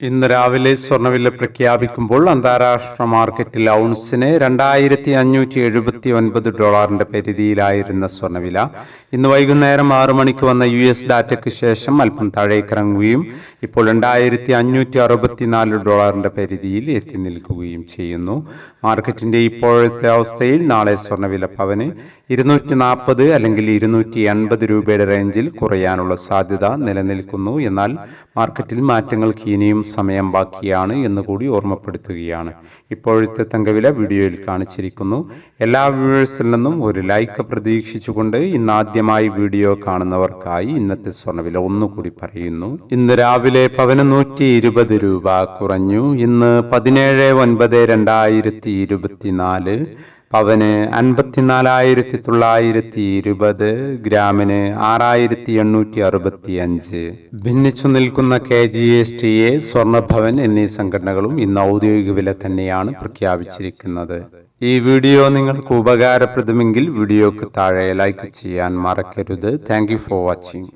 ഇന്ന് രാവിലെ സ്വർണവില പ്രഖ്യാപിക്കുമ്പോൾ അന്താരാഷ്ട്ര മാർക്കറ്റിൽ ഔൺസിന് രണ്ടായിരത്തി അഞ്ഞൂറ്റി എഴുപത്തി ഒൻപത് ഡോളറിന്റെ പരിധിയിലായിരുന്ന സ്വർണവില ഇന്ന് വൈകുന്നേരം ആറു മണിക്ക് വന്ന യു എസ് ഡാറ്റയ്ക്ക് ശേഷം അല്പം താഴേക്കിറങ്ങുകയും ഇപ്പോൾ രണ്ടായിരത്തി അഞ്ഞൂറ്റി അറുപത്തിനാല് ഡോളറിന്റെ പരിധിയിൽ എത്തി നിൽക്കുകയും ചെയ്യുന്നു. മാർക്കറ്റിന്റെ ഇപ്പോഴത്തെ അവസ്ഥയിൽ നാളെ സ്വർണവില പവന് ഇരുന്നൂറ്റി നാൽപ്പത് അല്ലെങ്കിൽ ഇരുന്നൂറ്റി എൺപത് രൂപയുടെ റേഞ്ചിൽ കുറയാനുള്ള സാധ്യത നിലനിൽക്കുന്നു. എന്നാൽ മാർക്കറ്റിൽ മാറ്റങ്ങൾക്ക് ഇനിയും സമയം ബാക്കിയാണ് എന്ന് കൂടി ഓർമ്മപ്പെടുത്തുകയാണ്. ഇപ്പോഴത്തെ തങ്കവില വീഡിയോയിൽ കാണിച്ചിരിക്കുന്നു. എല്ലാ വ്യൂവേഴ്സിൽ നിന്നും ഒരു ലൈക്ക് പ്രതീക്ഷിച്ചുകൊണ്ട് ഇന്ന് ആദ്യമായി വീഡിയോ കാണുന്നവർക്കായി ഇന്നത്തെ സ്വർണവില ഒന്നുകൂടി പറയുന്നു. ഇന്ന് രാവിലെ പവന് നൂറ്റി ഇരുപത് രൂപ കുറഞ്ഞു. ഇന്ന് പതിനേഴ് ഒൻപത് രണ്ടായിരത്തി ഇരുപത്തിനാല് പവന് അൻപത്തിനാലായിരത്തി തൊള്ളായിരത്തി ഇരുപത് ഗ്രാമിന് ആറായിരത്തി എണ്ണൂറ്റി അറുപത്തി അഞ്ച് ഭിന്നിച്ചു നിൽക്കുന്ന K G S T A സ്വർണഭവൻ എന്നീ സംഘടനകളും ഇന്ന് ഔദ്യോഗിക വില തന്നെയാണ് പ്രഖ്യാപിച്ചിരിക്കുന്നത്. ഈ വീഡിയോ നിങ്ങൾക്ക് ഉപകാരപ്രദമെങ്കിൽ വീഡിയോക്ക് താഴെ ലൈക്ക് ചെയ്യാൻ മറക്കരുത്. Thank for watching